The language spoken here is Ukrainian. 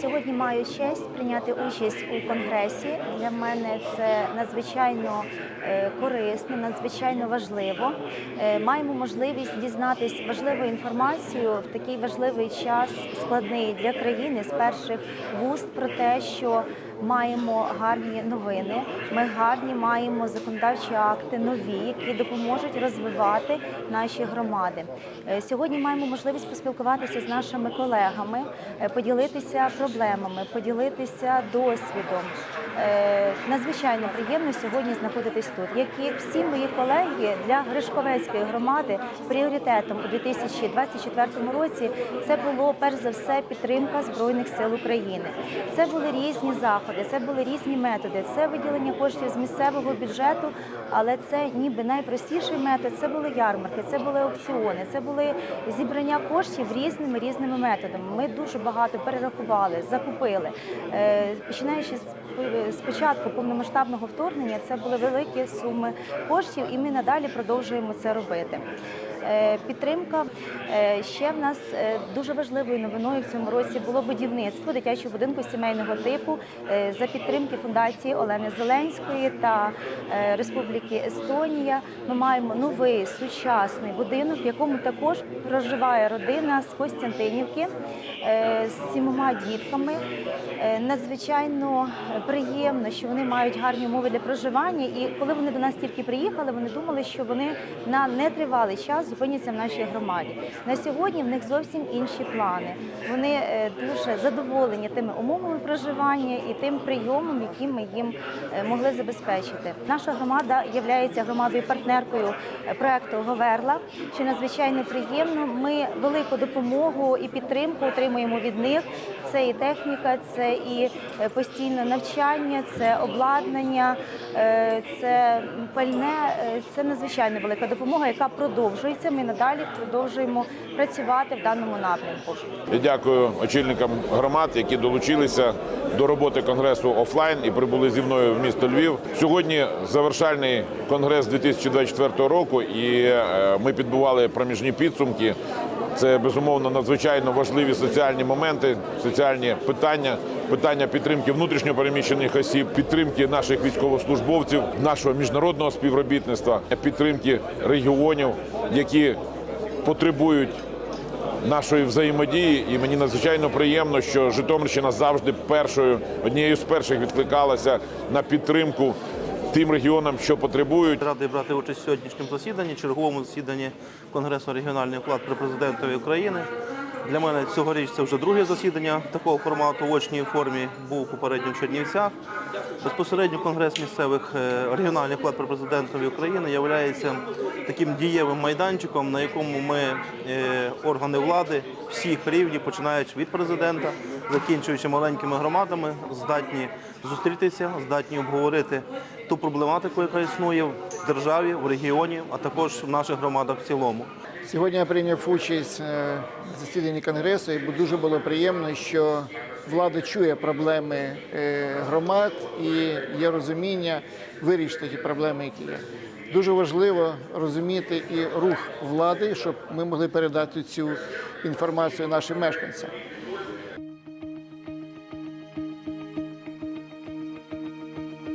Сьогодні маю честь прийняти участь у конгресі. Для мене це надзвичайно е, корисно, надзвичайно важливо. Е, Маємо можливість дізнатись важливу інформацію в такий важливий час, складний для країни з перших вуст про те, що маємо гарні новини. Ми гарні маємо законодавчі акти нові, які допоможуть розвивати наші громади. Е, Сьогодні маємо можливість поспілкуватися з нашими колегами, е, поділитися проблемами, поділитися досвідом. Е, Надзвичайно приємно сьогодні знаходитись тут. Як і всі мої колеги для Гришковецької громади пріоритетом у 2024 році це було перш за все підтримка збройних сил України. Це були різні заходи, це були різні методи. Це виділення коштів з місцевого бюджету, але це ніби найпростіший метод. Це були ярмарки, це були аукціони, це були зібрання коштів різними різними методами. Ми дуже багато перерахували, закупили. Е, Починаючи з з початку повномасштабного вторгнення, це були великі суми коштів, і ми надалі продовжуємо це робити. Е, Підтримка Е, ще в нас е, дуже важливою новиною в цьому році було будівництво дитячого будинку сімейного типу за підтримки фундації Олени Зеленської та Республіки Естонія. Ми маємо новий сучасний будинок, в якому також проживає родина з Костянтинівки з сімома дітками. Надзвичайно приємно, що вони мають гарні умови для проживання. І коли вони до нас тільки приїхали, вони думали, що вони на нетривалий час зупиняться в нашій громаді. На сьогодні в них зовсім інші плани. Вони е, дуже задоволені тими умовами проживання і тим прийомом, який ми їм е, могли забезпечити. Наша громада є громадою партнеркою е, проекту Говерла, що надзвичайно приємно. Ми велику допомогу і підтримку отримуємо від них. Це і техніка, це і постійне навчання, це обладнання, це пальне. Це надзвичайно велика допомога, яка продовжується. Ми надалі продовжуємо працювати в даному напрямку. Я дякую очільникам громад, які долучилися до роботи конгресу офлайн і прибули зі мною в місто Львів. Сьогодні завершальний конгрес 2024 року, і е, ми підбували проміжні підсумки. Це безумовно надзвичайно важливі соціальні моменти, соціальні питання, питання підтримки внутрішньопереміщених осіб, підтримки наших військовослужбовців, нашого міжнародного співробітництва, підтримки регіонів, які потребують нашої взаємодії, і мені надзвичайно приємно, що Житомирщина завжди першою однією з перших відкликалася на підтримку тим регіонам, що потребують. Радий брати участь в сьогоднішньому засіданні, черговому засіданні Конгресу регіональний вклад при президентові України. Для мене цьогоріч це вже друге засідання такого формату в очній формі. Був попередньо в Чернівцях. Безпосередньо Конгрес місцевих е, регіональних вклад при президентові України є таким дієвим майданчиком, на якому ми, е, органи влади всіх рівнів, починаючи від президента, закінчуючи маленькими громадами, здатні зустрітися, здатні обговорити ту проблематику, яка існує в державі, в регіоні, а також в наших громадах в цілому. Сьогодні я прийняв участь е, в засіданні конгресу, і дуже було приємно, що влада чує проблеми е, громад і є розуміння вирішити ті проблеми, які є. Дуже важливо розуміти і рух влади, щоб ми могли передати цю інформацію нашим мешканцям.